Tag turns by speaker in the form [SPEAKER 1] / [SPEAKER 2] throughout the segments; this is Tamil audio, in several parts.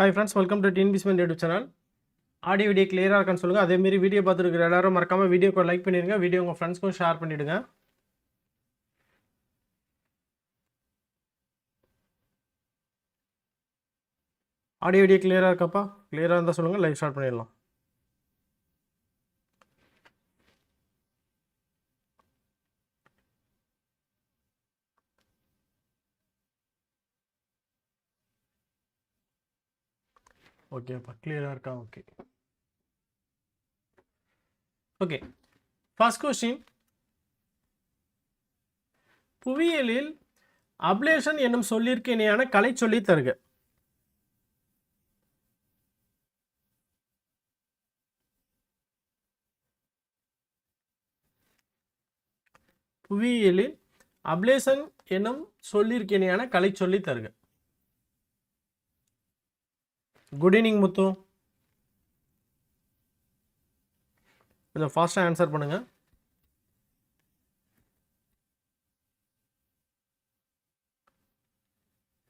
[SPEAKER 1] ஹாய் ஃப்ரெண்ட்ஸ் வெல்கம் டு டிஎன்பிஸ்மெண்ட் யூடியூப் சேனல் ஆடியோ வீடியோ கிளியராக இருக்கான்னு சொல்லுங்கள் அதேமாரி வீடியோ பார்த்துருக்குற எல்லாரும் மறக்காமல் வீடியோக்கு லைக் பண்ணிடுங்க. வீடியோ உங்கள் ஃப்ரெண்ட்ஸ்க்கும் ஷேர் பண்ணிவிடுங்க ஆடியோ வீடியோ கிளியராக இருக்காப்பா? கிளியராக இருந்தால் சொல்லுங்கள் லைவ் ஸ்டார்ட் பண்ணிடலாம். ஓகேப்பா கிளியராக இருக்கா? ஓகே ஓகே ஃபர்ஸ்ட் கொஸ்டின் புவியியலில் அப்லேஷன் என்னும் சொல்லிற்கு இணையான கலை சொல்லி தருக. புவியியலில் அப்லேஷன் என்னும் சொல்லிற்கு இணையான கலை சொல்லி தருக. குட் ஈவினிங் முத்து கொஞ்சம் ஃபாஸ்ட்டாக ஆன்சர் பண்ணுங்க.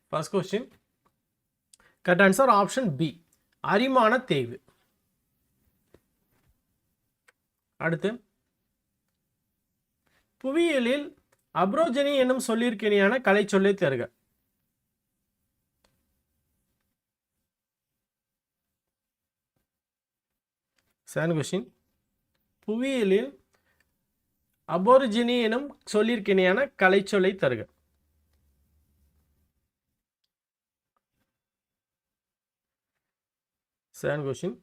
[SPEAKER 1] First question correct answer option B அரிமான தேய்வு. அடுத்து. புவியியலில் அப்ரோஜனி என்னும் சொல்லிற்கிணையான கலை சொல்லை தருக. செகண்ட் கொஸ்டின் புவியியலில் அபோரிஜினி எனும் சொல்லிற்கிணையான கலைச்சொல்லை தருக. செகண்ட் கொஸ்டின்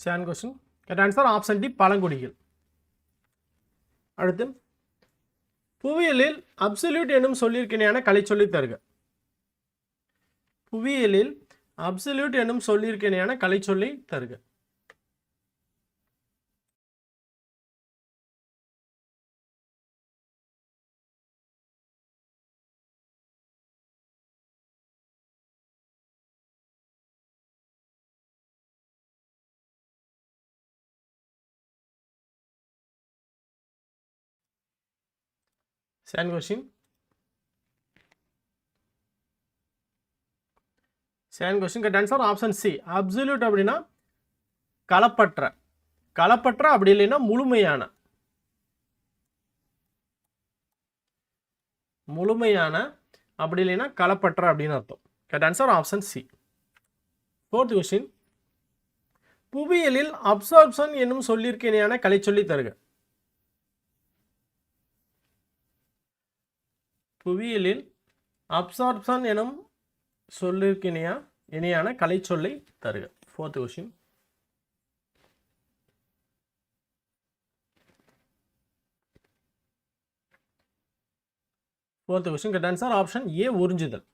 [SPEAKER 1] சேன் question correct answer option D பழங்குடிகள். அடுத்து புவியியலில் அப்சல்யூட் என்னும் சொல்லியிருக்கினையான கலை சொல்லி தருக. புவியியலில் அப்சல்யூட் என்னும் சொல்லியிருக்கினையான கலை சொல்லி தருக. Second question second question correct answer option C absolute அப்படின்னா களப்பற்ற. களப்பற்ற அப்படி இல்லைன்னா முழுமையான. முழுமையான அப்படி இல்லைன்னா களப்பற்ற அப்படின்னு அர்த்தம். Correct answer option C fourth question புவியியலில் absorption என்னும் சொல்லியிருக்கேனையான கலை சொல்லி தருக. புவியியலில் அப்சார்ப்ஷன் எனும் சொல்லிற்கு இணையா இணையான கலை சொல்லை தருக fourth question fourth question correct answer option A உறிஞ்சுதல்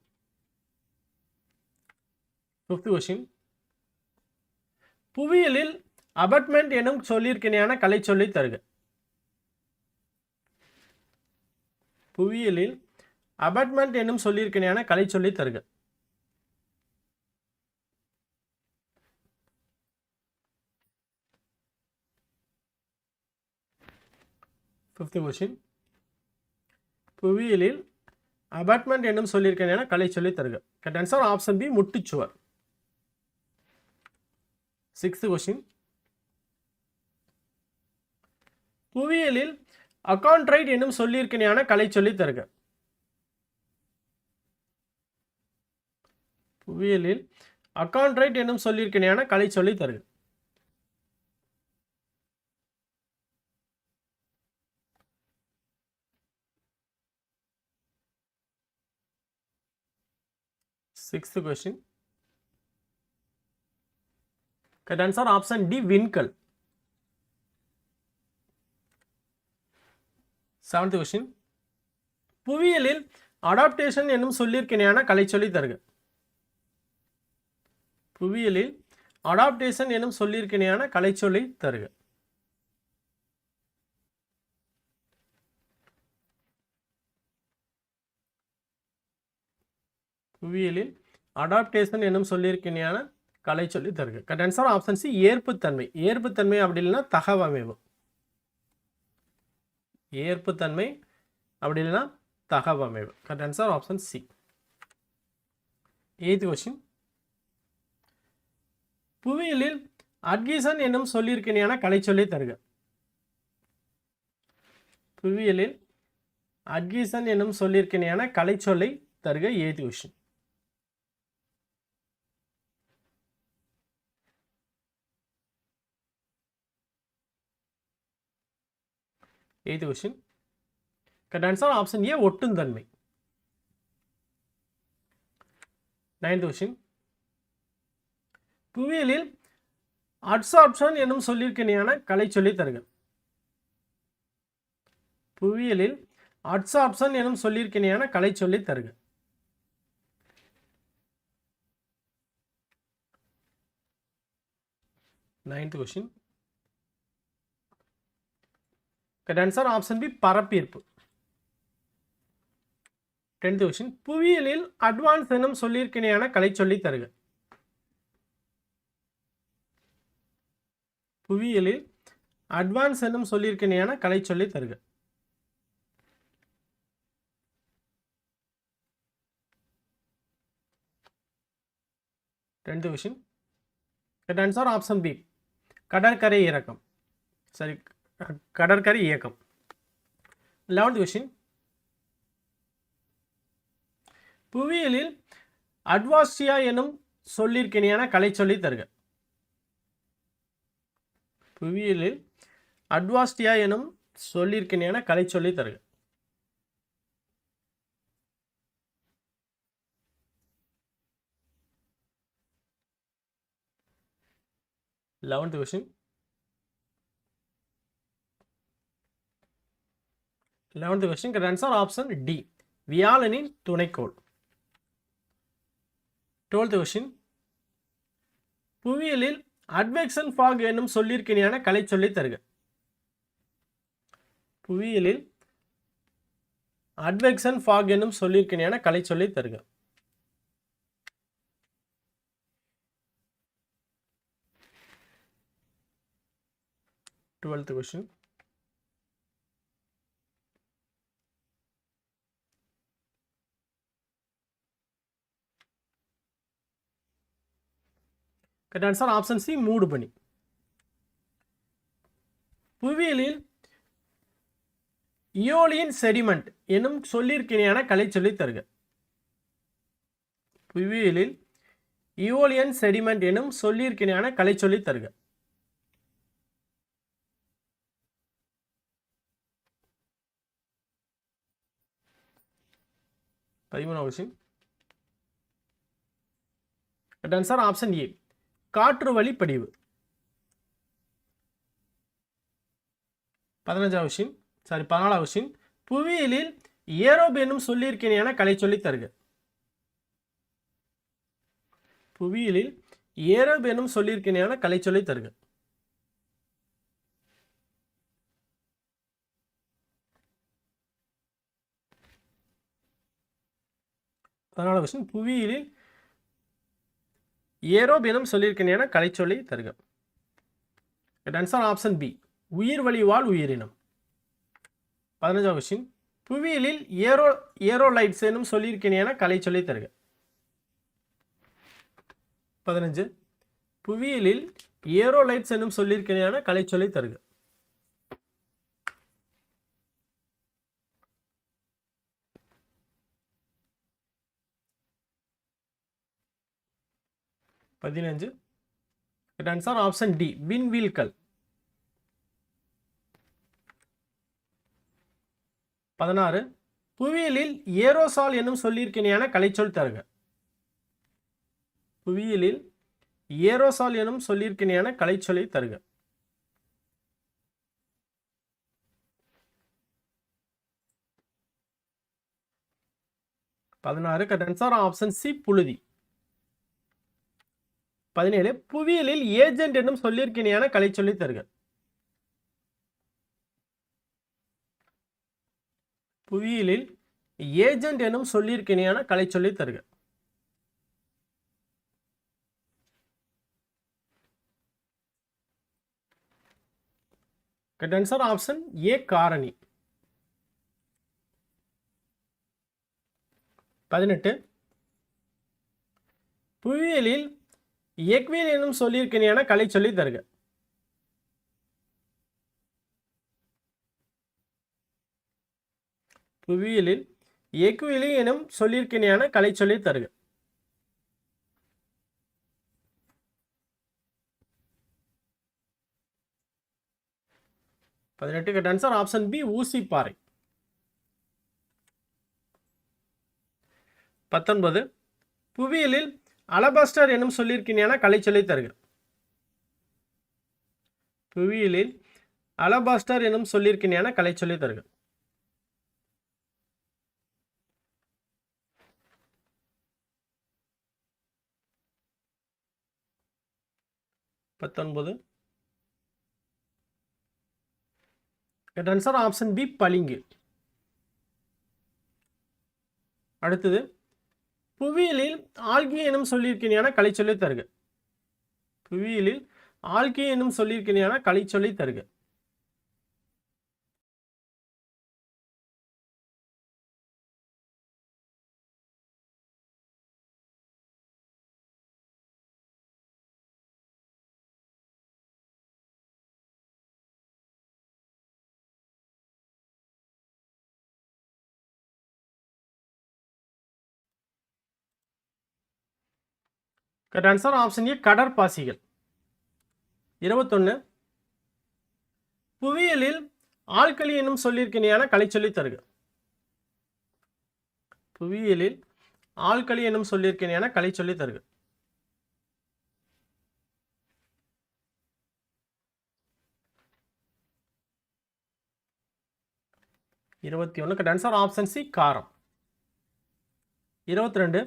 [SPEAKER 1] ஃபிஃப்த் கொஸ்டின் புவியியலில் அபட்மெண்ட் எனும் சொல்லிற்கிணையான கலை சொல்லை தருக. புவியியலில் அபட்மெண்ட் என்னும் சொல்லியிருக்கினையான கலை சொல்லி தருக. ஃபிஃப்த் கொஸ்டின் புவியியலில் அபார்ட்மெண்ட் என்னும் சொல்லியிருக்கினையான கலை சொல்லி தருக. கரெக்ட் ஆன்சர் ஆப்ஷன் பி முட்டுச்சுவர். சிக்ஸ்த் கொஸ்டின் புவியியலில் அக்கான்ட்ரைட் என்னும் சொல்லியிருக்கினையான கலை சொல்லி தருக. புவியியலில் அக்கான்ட்ரைட் என்னும் சொல்லியிருக்கினையான கலை சொல்லி தருக. Sixth question correct answer option D விண்கல் seventh question புவியியலில் அடாப்டேஷன் என்னும் சொல்லியிருக்கினையான கலை சொல்லி தருக. புவியியலில் அடாப்டேஷன் என்னும் சொல்லியிருக்கினையான கலைச்சொல்லை தருக. புவியியலில் அடாப்டேஷன் என்னும் சொல்லியிருக்கினையான கலை சொல்லி தருக கரெக்ட் ஆன்சர் ஆப்ஷன் சி ஏற்புத்தன்மை. ஏற்புத்தன்மை அப்படி இல்லைன்னா தகவமைவு. ஏற்புத்தன்மை அப்படி இல்லைன்னா தகவமைவு. Correct answer option C eighth question புவியியலில் adhesion என்னும் சொல்லியிருக்கினையான கலை சொல்லி தருக. புவியியலில் அட்கீசன் என்னும் சொல்லியிருக்கினையான கலை சொல்லை தருக eighth question eighth question correct answer option A ஒட்டுந்தன்மை. Ninth question புவியியலில் அட்சாப்ஷன் என்னும் சொல்லியிருக்கினையான கலை சொல்லி தருக. புவியியலில் அட்சாப்ஷன் எனும் சொல்லியிருக்கேனையான கலை சொல்லி தருக. Ninth question correct answer option B பரப்பீர்ப்பு tenth question புவியியலில் அட்வான்ஸ் எனும் சொல்லியிருக்கினையான கலை சொல்லி தருக. புவியியலில் அட்வான்ஸ் என்னும் சொல்லியிருக்கினையான கலை சொல்லி தருக. Tenth question correct answer option B கடற்கரை இறக்கம். சரி கடற்கரை இயக்கம். லெவன்த் கொஷின் புவியியலில் அட்வாஸ்டியா எனும் சொல்லியிருக்கினையான கலை சொல்லி தருக. புவியியலில் அட்வாஸ்டியா எனும் சொல்லியிருக்கினையான கலை சொல்லி தருக. Eleventh question eleventh question correct answer option D வியாழனின் துணைக்கோள். டுவெல்த் கொஸ்டின் புவியியலில் அட்வெக்சன் ஃபாக் என்னும் சொல்லியிருக்கினையான கலை சொல்லி தருக. புவியியலில் அட்வெக்சன் ஃபாக் என்னும் சொல்லியிருக்கினையான கலை சொல்லி தருக. Twelfth question. Correct answer option C மூடு பனி புவியியலில் இயோலியன் செடிமெண்ட் என்னும் சொல்லியிருக்கினையான கலை சொல்லி தருக. புவியியலில் இயோலியன் செடிமெண்ட் எனும் சொல்லியிருக்கினையான கலை சொல்லி தருக. பதிமூணாவது ஆன்சர் ஆப்ஷன் ஏ காற்று வழி படிவு. பதினஞ்சாவது விஷயம் சாரி பதினாலாவது விஷயம். புவியியலில் ஏரோப் என்னும் சொல்லியிருக்கினையான கலை சொல்லி தருக. புவியியலில் ஏரோப் என்னும் சொல்லியிருக்கினையான கலை சொல்லி தருக. பதினாலாவது கொஸ்டின் புவியியலில் ஏரோப் எனும் சொல்லியிருக்கின்றன கலை சொல்லி தருக ஆன்சர் ஆப்ஷன் பி உயிர் வழிவாழ் உயிரினம். பதினஞ்சாம் கொஸ்டின் புவியியலில் ஏரோ ஏரோலைட்ஸ் எனும் சொல்லியிருக்கின்றன கலை சொல்லி தருக. பதினஞ்சு புவியியலில் ஏரோலைட்ஸ் எனும் சொல்லியிருக்கின்றன கலை சொல்லி தருக. பதினஞ்சு ஆன்சர் ஆப்ஷன் டி விண்வீல்கள் பதினாறு புவியியலில் ஏரோசால் என்னும் சொல்லியிருக்கினையான கலைச்சொல் தருக. புவியியலில் ஏரோசால் எனும் சொல்லியிருக்கினையான கலைச்சொலை தருக. பதினாறு ஆன்சர் ஆப்ஷன் சி புழுதி. பதினேழு புவியியலில் ஏஜென்ட் என்னும் சொல்லியிருக்கிணையான கலை சொல்லி தருக. புவியியலில் ஏஜென்ட் எனும் சொல்லியிருக்கிணையான கலை சொல்லி தருக. கட் ஆப்ஷன் ஏ காரணி. பதினெட்டு புவியியலில் இயக்குவியல் எனும் சொல்லியிருக்கினையான கலை சொல்லி தருக. புவியியலில் எக்வியலி எனும் சொல்லியிருக்கினையான கலை சொல்லி தருக. பதினெட்டு கட் ஆன்சர் ஆப்ஷன் பி ஊசி பாறை. பத்தொன்பது புவியியலில் அலபாஸ்டர் எனும் சொல்லியிருக்கினையான கலை சொல்லி தருக புவியியலில் அலபாஸ்டர் எனும் சொல்லியிருக்கினையான கலை சொல்லி தருக பத்தொன்பது ஆன்சர் ஆப்ஷன் பி பளிங்கு. அடுத்தது புவியியலில் ஆல்கி எனும் சொல்லியிருக்கினையான கலை சொல்லி தருக. புவியியலில் ஆல்கி எனும் சொல்லியிருக்கினையான கலை சொல்லி தருக. கரெக்ட் ஆன்சர் ஆப்ஷன் ஏ கடற்பாசிகள். இருபத்தொன்று புவியியலில் ஆழ்களி என்னும் சொல்லியிருக்கினையான கலை சொல்லி தருக. புவியியலில் ஆழ்களி என்னும் சொல்லியிருக்கினையான கலை சொல்லி தருக. இருபத்தி ஒன்று ஆன்சர் ஆப்ஷன் சி காரம். இருபத்தி ரெண்டு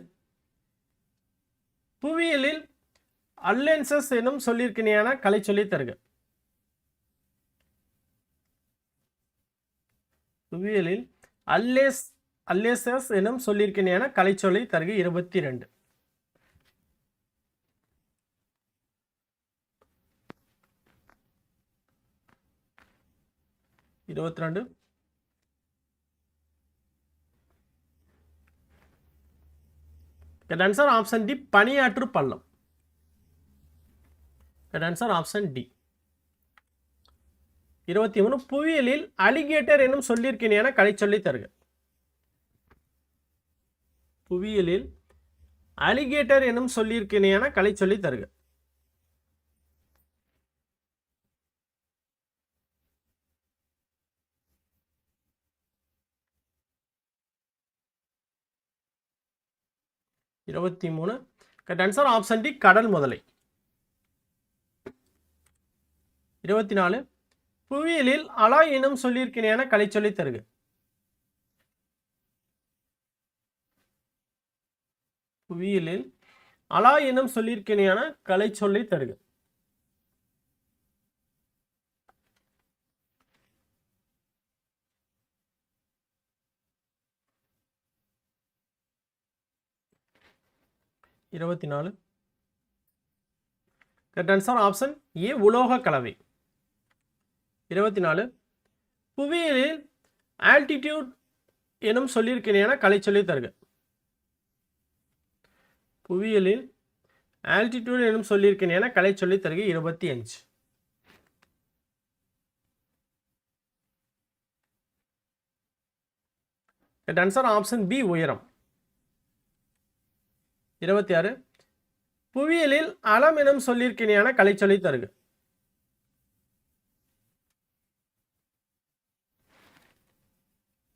[SPEAKER 1] புவியியலில் அல்லென்சஸ் எனும் சொல்லியிருக்கினையான கலை சொல்லி தருக. புவியியலில் அல்லேஸ் அல்லேசஸ் எனும் சொல்லியிருக்கினையான கலை சொல்லி தருக இருபத்தி ரெண்டு இருபத்தி ரெண்டு ஆன்சர் ஆப்ஷன் டி பணியாற்று பள்ளம். ஆன்சர் ஆப்ஷன் டி இருபத்தி மூணு புவியியலில் அலிகேட்டர் என்னும் சொல்லியிருக்கினையான கலை சொல்லி தருக. புவியியலில் அலிகேட்டர் என்னும் சொல்லியிருக்கினையான கலை சொல்லி தருக. இருபத்தி மூணு. கரெக்ட் ஆன்சர் ஆப்ஷன் டி கடல் முதலை. இருபத்தி நாலு. புவியியலில் அலா எனும் சொல்லியிருக்கினையான கலை சொல்லி தருக. புவியியலில் அலா எனும் சொல்லியிருக்கினையான கலை சொல்லி தருக. இருபத்தி நாலு. கரெக்ட் ஆன்சர் ஆப்ஷன் ஏ உலோக கலவை இருபத்தி நாலு. புவியியலில் ஆல்டிடியூட் எனும் சொல்லியிருக்கிறேன கலை சொல்லி தருக. புவியியலில் ஆல்டிடியூட் எனும் சொல்லியிருக்கிறேன கலை சொல்லி தருக இருபத்தி அஞ்சு. ஆன்சர் ஆப்ஷன் பி உயரம். இருபத்தி ஆறு. புவியியலில் அலம் எனும் சொல்லியிருக்கினையான கலை சொல்லி தருக.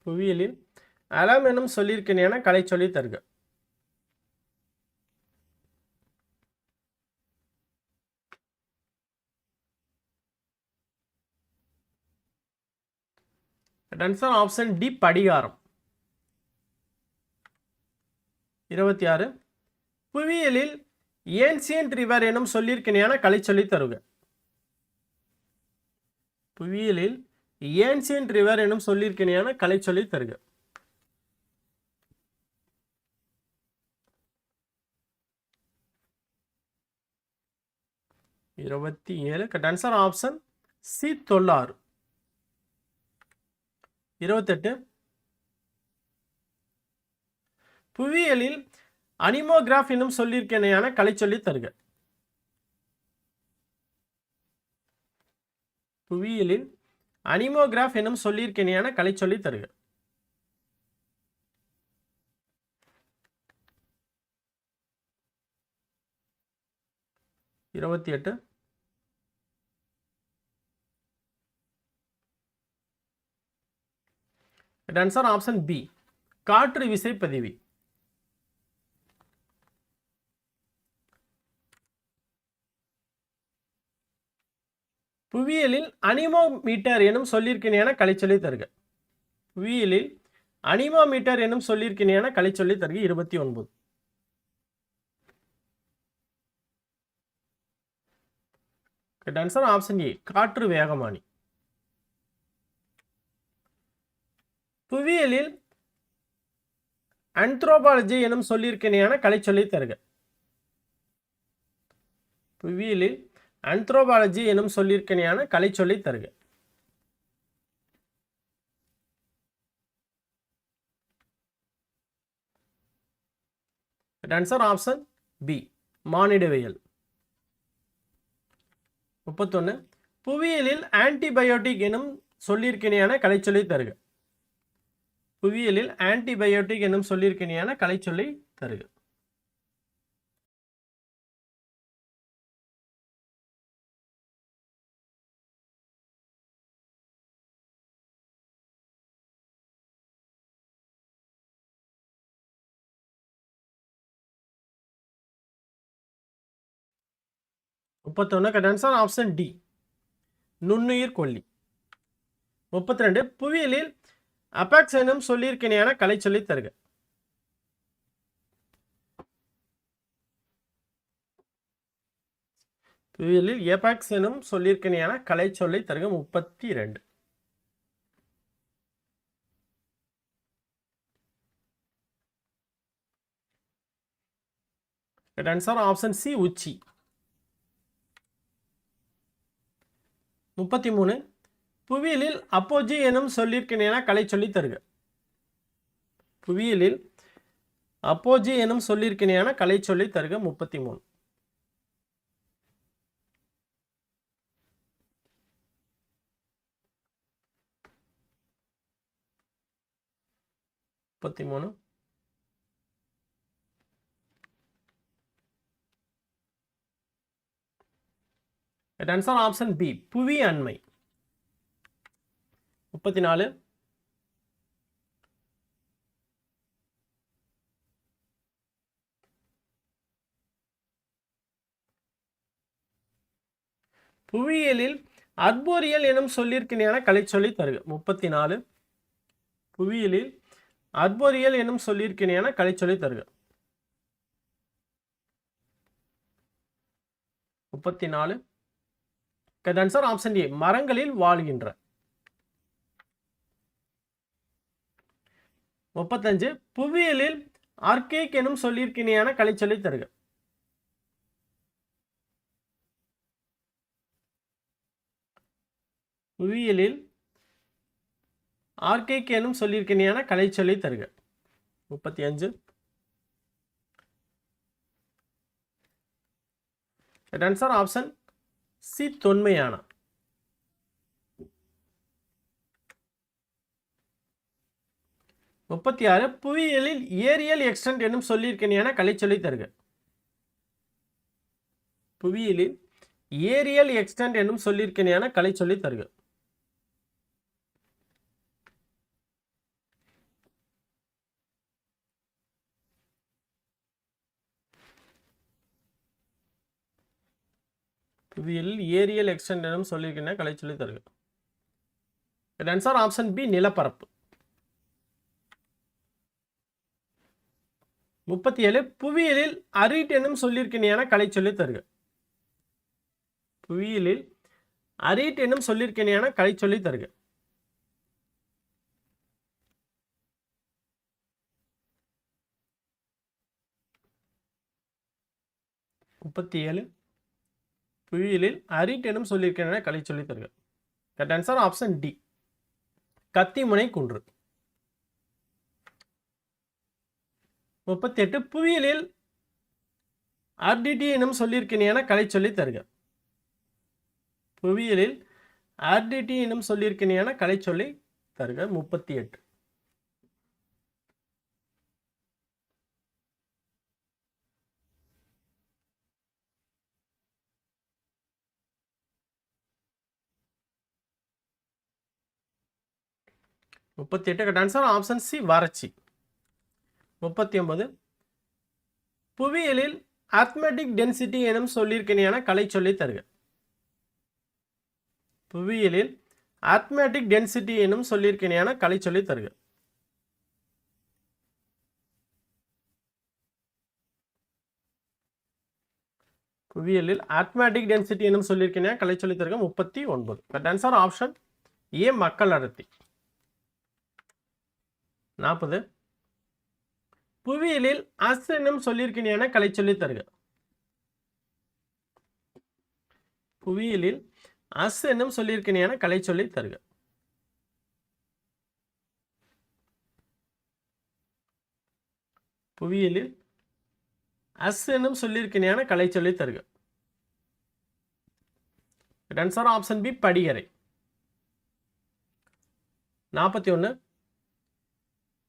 [SPEAKER 1] புவியியலில் அலம் எனும் சொல்லியிருக்கினையான கலை சொல்லி தருக ஆப்ஷன் டி படிகாரம். இருபத்தி ஆறு. புவியியலில் ஏன்சியன்ட் ரிவர் எனும் சொல்லியிருக்கினையான கலை சொல்லி தருக. புவியியலில் ஏன்சியன்ட் ரிவர் எனும் சொல்லியிருக்கினையான கலை சொல்லி தருக. இருபத்தி ஏழு கட் ஆன்சர் ஆப்ஷன் சி தொள்ளாறு. இருபத்தெட்டு புவியியலில் அனிமோகிராஃப் என்னும் சொல்லியிருக்கேனையான கலைச்சொல்லி தருக. புவியியலில் அனிமோகிராஃப் என்னும் சொல்லியிருக்கேனையான கலைச்சொல்லி தருக. இருபத்தி எட்டு. ஆன்சர் ஆப்ஷன் பி காற்று விசை பதிவி. புவியியலில் அனிமோமீட்டர் எனும் சொல்லியிருக்கினையான கலைச்சொல்லி தருக. புவியியலில் அனிமோமீட்டர் எனும் சொல்லியிருக்கினையான கலைச்சொல்லி தருக இருபத்தி ஒன்பது. ஆன்சர் ஆப்ஷன் ஏ காற்று வேகமானி. புவியியலில் ஆந்த்ரோபாலஜி எனும் சொல்லியிருக்கினையான கலைச்சொல்லி தருக. புவியியலில் ஆந்த்ரோபாலஜி எனும் சொல்லியிருக்கணையான கலை சொல்லி தருக. ஆன்சர் ஆப்ஷன் பி மானிடவியல். முப்பத்தொன்று புவியியலில் ஆன்டிபயோட்டிக் எனும் சொல்லியிருக்கணையான கலை சொல்லி தருக. புவியியலில் ஆன்டிபயோட்டிக் எனும் சொல்லியிருக்கணையான கலை சொல்லி தருக. முப்பத்தொன்று ஆன்சர் ஆப்ஷன் டி நுண்ணுயிர் கொல்லி. முப்பத்தி ரெண்டு புவியியலில் அபாக்ஸ் எனும் சொல்லியிருக்கினையான சொல்லி தருக. புவியியலில் ஏபாக்ஸ் எனும் சொல்லியிருக்கினையான கலைச்சொல்லை தருக. முப்பத்தி ரெண்டு ஆன்சர் ஆப்ஷன் சி உச்சி. முப்பத்தி மூணு. புவியியலில் அப்போஜி எனும் சொல்லியிருக்கினையான கலைச்சொல்லி தருக. புவியியலில் அப்போஜி எனும் சொல்லியிருக்கினையான கலைச்சொல்லி தருக முப்பத்தி மூணு. முப்பத்தி மூணு. ஆன்சர் ஆப்ஷன் பி புவி அண்மை. முப்பத்தி நாலு புவியியலில் அர்போரியல் எனும் சொல்லியிருக்கினையான கலைச்சொல்லி தருக. முப்பத்தி நாலு புவியியலில் அர்போரியல் எனும் சொல்லியிருக்கினையான கலைச்சொல்லி தருக. முப்பத்தி நாலு ஆன்சர் ஆப்ஷன் ஏ மரங்களில் வாழ்கின்ற. முப்பத்தஞ்சு புவியியலில் ஆர்கேக் எனும் சொல்லியிருக்கினையான கலைச்சொல்லி தருக. புவியியலில் ஆர்கேக் எனும் சொல்லியிருக்கினையான கலைச்சொல்லை தருக. முப்பத்தி அஞ்சு ஆன்சர் ஆப்ஷன் சி தொன்மையான முப்பத்தி ஆறு புவியியலில் ஏரியல் எக்ஸ்டென்ட் என்னும் சொல்லியிருக்கினையான கலைச்சொல்லி தருக. புவியியலில் ஏரியல் எக்ஸ்டென்ட் என்னும் சொல்லியிருக்கினையான கலைச்சொல்லி தருக. இதில் ஏரியல் எக்ஸ்டென்ட் எனும் சொல்லியிருக்கின்ற கலைச்சொல்லி தருக. ஆன்சர் ஆப்ஷன் பி நிலப்பரப்பு. முப்பத்தி ஏழு புவியியலில் அரிட் என்னும் சொல்லியிருக்கினையான கலைச்சொல்லி தருக. புவியியலில் அரிட் என்னும் சொல்லியிருக்கினையான கலைச்சொல்லி தருக. முப்பத்தி ஏழு புவியியலில் அரிட் எனும் சொல்லியிருக்கின்றன கலை சொல்லி தருக. கரெக்ட் ஆன்சர் ஆப்ஷன் டி கத்திமுனை குன்று. முப்பத்தி எட்டு புவியியலில் ஆர்டிடி எனும் சொல்லியிருக்கினையான கலை சொல்லி தருக. புவியியலில் ஆர்டிடி எனும் சொல்லியிருக்கினையான கலை சொல்லி தருக. முப்பத்தி எட்டு முப்பத்தி எட்டு ஆன்சர் ஆப்ஷன் சி வறட்சி. முப்பத்தி ஒன்பது புவியியலில் அத்மெட்டிக் டென்சிட்டி எனும் சொல்லியிருக்கினையான கலை சொல்லி தருக. புவியியலில் அத்மெட்டிக் டென்சிட்டி எனும் சொல்லியிருக்கினையான கலை சொல்லி தருக. புவியியலில் அத்மெட்டிக் டென்சிட்டி எனும் சொல்லியிருக்கினையான கலை சொல்லி தருக முப்பத்தி ஒன்பது. கரெக்ட் ஆன்சர் ஆப்ஷன் ஏ மக்கள் அடர்த்தி. நாற்பது. புவியியலில் அஸ் என்னும் சொல்லியிருக்கினையான கலை சொல்லி தருக. புவியியலில் அஸ் என்னும் சொல்லியிருக்கினையான கலை சொல்லி தருக. புவியியலில் அஸ் என்னும் சொல்லியிருக்கினையான கலை சொல்லி தருக. ஆன்சர் ஆப்ஷன் பி படியறை நாற்பத்தி ஒன்று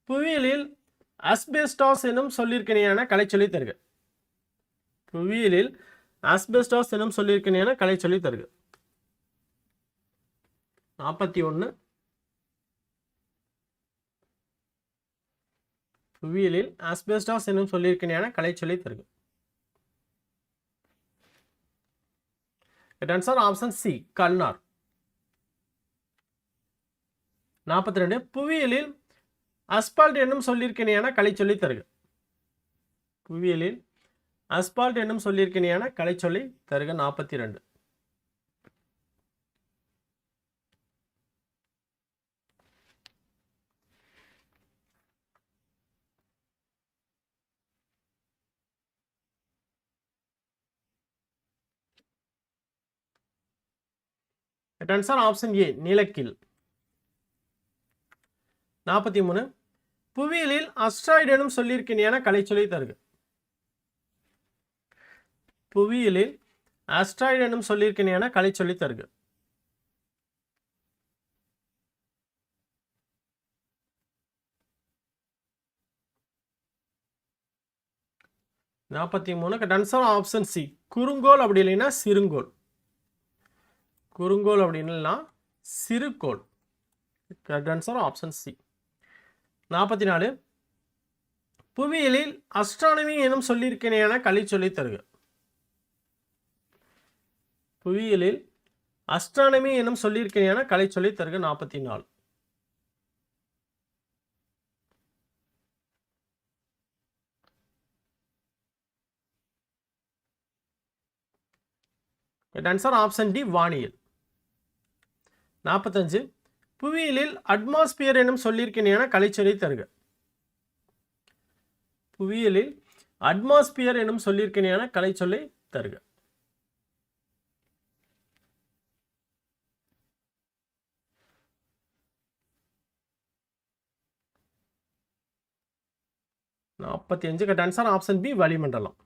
[SPEAKER 1] புவியியலில் அஸ்பெஸ்டாஸ் எனும் சொல்லியிருக்கினையான கலை சொல்லி தருக. புவியியலில் அஸ்பெஸ்டாஸ் எனும் சொல்லியிருக்கினையான கலை சொல்லி தருக. நாற்பத்தி ஒன்று புவியியலில் ஆஸ்பெஸ்டாஸ் எனும் சொல்லியிருக்கினையான கலை சொல்லி தருக. ஆன்சர் ஆப்ஷன் சி கல்னார் நாற்பத்தி ரெண்டு புவியியலில் அஸ்பால்ட் என்னும் சொல்லியிருக்கினையான கலை சொல்லி தருக. புவியியலில் அஸ்பால்ட் என்னும் சொல்லியிருக்கினையான கலை சொல்லி தருக நாற்பத்தி ரெண்டு ஆன்சர் ஆப்ஷன் ஏ நிலக்கில். நாற்பத்தி மூணு. புவியியலில் அஸ்ட்ராய்டு எனும் சொல்லியிருக்கினையான கலை சொல்லி தருக. புவியியலில் அஸ்ட்ராய்டு எனும் சொல்லியிருக்கினையான கலை சொல்லி தருக. நாற்பத்தி மூணு ஆன்சர் ஆப்ஷன் சி. குறுங்கோல் அப்படி இல்லைன்னா சிறுங்கோல் குறுங்கோல் அப்படின்னா சிறுகோள். Answer option C. நாற்பத்தி நாலு. புவியியலில் அஸ்ட்ரானமி எனும் சொல்லியிருக்கிறேன கலை சொல்லி தருக. புவியியலில் அஸ்ட்ரானமி எனும் சொல்லியிருக்கிறேன கலை சொல்லி தருக. நாற்பத்தி நாலு. ஆன்சர் ஆப்ஷன் டி வானியல். நாற்பத்தஞ்சு. புவியியலில் அட்மாஸ்பியர் எனும் சொல்லியிருக்கிறேன கலை தருக. புவியியலில் அட்மாஸ்பியர் எனும் சொல்லியிருக்கிறேன கலைச்சொல்லை தருக. நாற்பத்தி அஞ்சு கட் ஆன்சர் ஆப்ஷன் பி வளிமண்டலம்.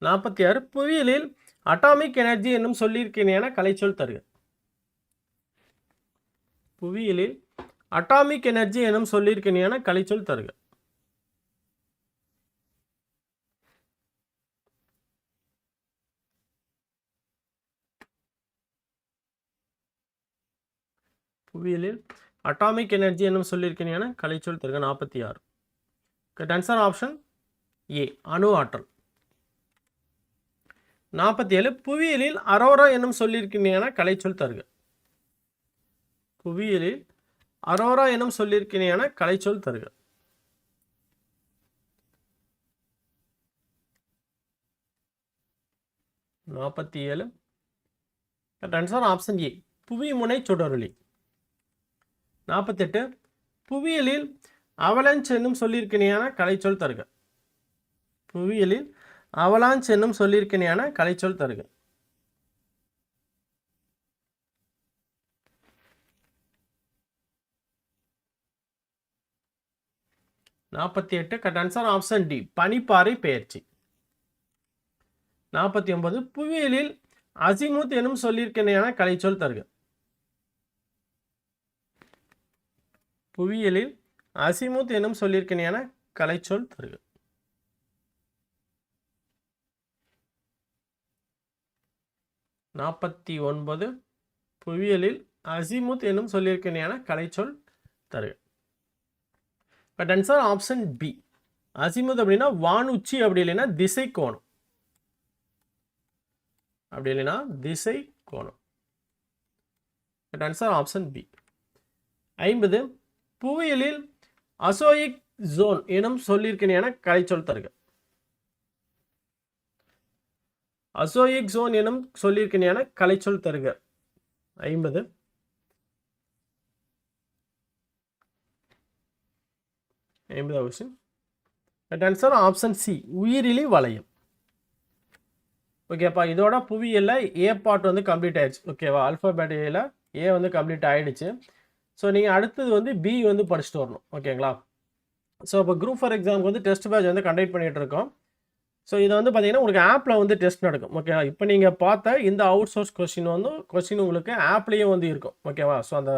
[SPEAKER 1] நாற்பத்தி ஆறு புவியியலில் அட்டாமிக் எனர்ஜி என்னும் சொல்லியிருக்கிறேன கலைச்சொல் தருக. புவியியலில் அட்டாமிக் எனர்ஜி எனும் சொல்லியிருக்கிறேன கலைச்சொல் தருக. புவியியலில் அட்டாமிக் எனர்ஜி என்னும் சொல்லியிருக்கிறேன கலைச்சொல் தருக நாற்பத்தி ஆறு ஆன்சர் ஆப்ஷன் ஏ அணு ஆற்றல். நாற்பத்தி ஏழு புவியியலில் அரோரா என்னும் சொல்லியிருக்கிறேன கலைச்சொல் தருக. புவியியலில் அரோரா எனும் சொல்லியிருக்கிறேன கலைச்சொல் தருக. நாற்பத்தி ஏழு. Answer option A. புவி முனை சுடரொளி. நாற்பத்தெட்டு புவியியலில் அவலான்ச் என்னும் சொல்லியிருக்கினையான கலைச்சொல் தருக. புவியியலில் அவலான்ச் என்னும் நாற்பத்தி எட்டு கட் ஆன்சர் ஆப்ஷன் டி பனிப்பாறை பெயர்ச்சி. நாற்பத்தி ஒன்பது புவியியலில் அசிமுத் எனும் சொல்லியிருக்கின்றன கலைச்சொல் தருக. புவியியலில் அசிமுத் எனும் சொல்லியிருக்கின்றன கலைச்சொல் தருக. நாற்பத்தி ஒன்பது புவியியலில் அசிமுத் எனும் சொல்லியிருக்கின்றன கலைச்சொல் தருக. But answer option B azimuth அப்படின்னா வானுச்சி அப்படி இல்லைன்னா திசை கோணம். அப்படி இல்லைன்னா திசை கோணம். பட் ஆன்சர் ஆப்ஷன் பி ஐம்பது. புவியியலில் அசோயிக் ஜோன் எனும் சொல்லியிருக்கின்றன கலைச்சொல் தருக. அசோயிக் ஜோன் எனும் சொல்லியிருக்கின்றன கலைச்சொல் தருக. ஐம்பது. ஐம்பதாவது question but answer option C உயிரிலி வளையம். ஓகேப்பா இதோட புவியில் ஏ பார்ட் வந்து கம்ப்ளீட் ஆயிடுச்சு. ஓகேவா ஆல்ஃபாபேட் ஏ வந்து கம்ப்ளீட் ஆகிடுச்சு ஸோ நீங்கள் அடுத்தது வந்து பி வந்து படிச்சுட்டு வரணும். ஓகேங்களா ஸோ இப்போ குரூப் ஃபார் எக்ஸாமுக்கு வந்து டெஸ்ட் பேட்ச் வந்து கண்டக்ட் பண்ணிகிட்டு இருக்கோம். ஸோ இதை வந்து பார்த்தீங்கன்னா உங்களுக்கு ஆப்பில் வந்து டெஸ்ட் நடக்கும். ஓகேவா இப்போ நீங்கள் பார்த்த இந்த அவுட் சோர்ஸ் கொஸ்டின் வந்து கொஸ்டின் உங்களுக்கு ஆப்லேயும் வந்து இருக்கும். ஓகேவா ஸோ அந்த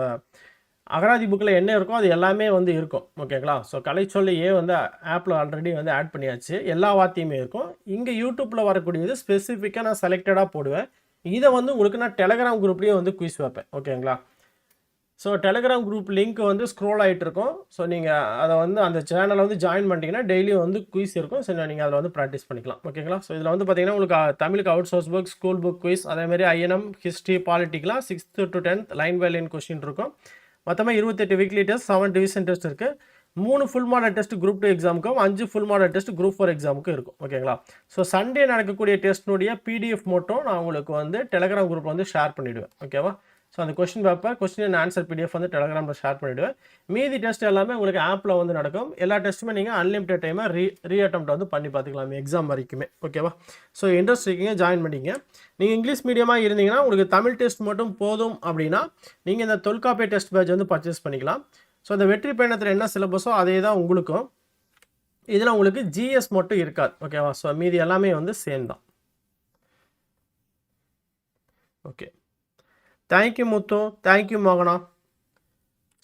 [SPEAKER 1] அகராதி புக்கில் என்ன இருக்கோ அது எல்லாமே வந்து இருக்கும் ஓகேங்களா ஸோ கலை சொல்லியே வந்து ஆப்பில் ஆல்ரெடி வந்து ஆட் பண்ணியாச்சு. எல்லா வார்த்தையுமே இருக்கும். இங்கே யூடியூப்பில் வரக்கூடியது ஸ்பெசிஃபிக்காக நான் செலக்டடாக போடுவேன். இதை வந்து உங்களுக்கு நான் டெலகிராம் குரூப்லேயே வந்து குயிஸ் வைப்பேன் ஓகேங்களா ஸோ டெலகிராம் குரூப் லிங்க் வந்து ஸ்க்ரோல் ஆகிட்டு இருக்கும். ஸோ நீங்கள் அதை வந்து அந்த சேனலை வந்து ஜாயின் பண்ணிட்டீங்கன்னா டெய்லியும் வந்து குயிஸ் இருக்கும். ஸோ நீங்கள் அதில் வந்து ப்ராக்டிஸ் பண்ணிக்கலாம் ஓகேங்களா ஸோ இதில் வந்து பார்த்தீங்கன்னா உங்களுக்கு தமிழுக்கு out source book school book quiz அதேமாதிரி ஐஎன்எம் ஹிஸ்ட்ரி பாலிட்டிக்லாம் சிக்ஸ்த்து டு டென்த் லைன் வேலின் கொஷின் கொஸ்டின் இருக்கும். மொத்தமாக இருபத்தெட்டு weekly test seven division test இருக்குது மூணு full model test group two எக்ஸாமுக்கும் அஞ்சு full model test group four எக்ஸாமுக்கும் இருக்கும். ஓகேங்களா ஸோ சண்டே நடக்கக்கூடிய டெஸ்ட்னுடைய பிடிஎஃப் மட்டும் நான் உங்களுக்கு வந்து டெலகிராம் குரூப் வந்து ஷேர் பண்ணிவிடுவேன் ஓகேவா ஸோ அந்த question paper question and answer PDF வந்து டெலகிராமில் ஷேர் பண்ணிவிடுவேன் மீதி டெஸ்ட் எல்லாமே உங்களுக்கு ஆப்பில் வந்து நடக்கும். எல்லா டெஸ்ட்டுமே நீங்கள் அன்லிமிட்டட் டைமாக ரீ ரீ அட்டம் வந்து பண்ணி பார்த்துக்கலாம். எக்ஸாம் வரைக்குமே. ஓகேவா ஸோ இன்ட்ரெஸ்ட் இருக்கீங்க ஜாயின் பண்ணிங்க நீங்கள் இங்கிலீஷ் மீடியமாக இருந்தீங்கன்னா உங்களுக்கு தமிழ் டெஸ்ட் மட்டும் போதும் அப்படின்னா நீங்கள் இந்த தொல்காப்பிய டெஸ்ட் பேட்ச் வந்து பர்ச்சேஸ் பண்ணிக்கலாம். ஸோ இந்த வெற்றி பயணத்தில் என்ன சிலபஸோ அதே தான் உங்களுக்கும். இதில் உங்களுக்கு ஜிஎஸ் மட்டும் இருக்காது. ஓகேவா ஸோ மீதி எல்லாமே வந்து சேம் தான். Okay thank you Muthu thank you மோகனா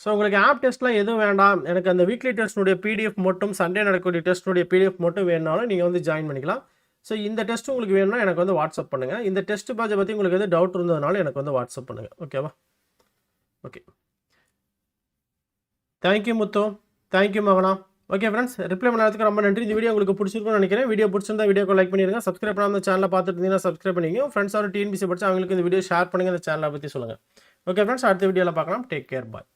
[SPEAKER 1] ஸோ உங்களுக்கு ஆப் டெஸ்ட்லாம் எதுவும் வேண்டாம். எனக்கு அந்த வீக்லி டெஸ்ட்னுடைய பிடிஎஃப் மட்டும் சண்டே நடக்கக்கூடிய டெஸ்ட்னுடைய பிடிஎஃப் மட்டும் வேணுனாலும் நீங்கள் வந்து ஜாயின் பண்ணிக்கலாம். ஸோ இந்த டெஸ்ட் உங்களுக்கு வேணும்னா எனக்கு வந்து வாட்ஸ்அப் பண்ணுங்கள் இந்த டெஸ்ட் பேட்சை பற்றி உங்களுக்கு எது டவுட் இருந்ததுனால எனக்கு வந்து வாட்ஸ்அப் பண்ணுங்கள் ஓகேவா okay thank you Muthu thank you மகனா ஓகே ஃப்ரெண்ட்ஸ் ரிப்ளை பண்ணுறதுக்கு ரொம்ப நன்றி. இந்த வீடியோ உங்களுக்கு பிடிச்சிருக்கும்னு நினைக்கிறேன். வீடியோ பிடிச்சிருந்தா வீடியோக்கு லைக் பண்ணிருங்க சப்ஸ்கிரைப் பண்ணாமல் சேனல் பார்த்துட்டு இருந்தீங்கன்னா சப்ஸ்கிரைப் பண்ணிங்க ஃப்ரெண்ட்ஸோட டிஎன்பிசி படிச்சு அவங்களுக்கு இந்த வீடியோ ஷேர் பண்ணுங்க. இந்த சேனலை பற்றி சொல்லுங்கள் ஓகே ஃப்ரெண்ட்ஸ் அடுத்த வீடியோவில் பார்க்கலாம். Take care bye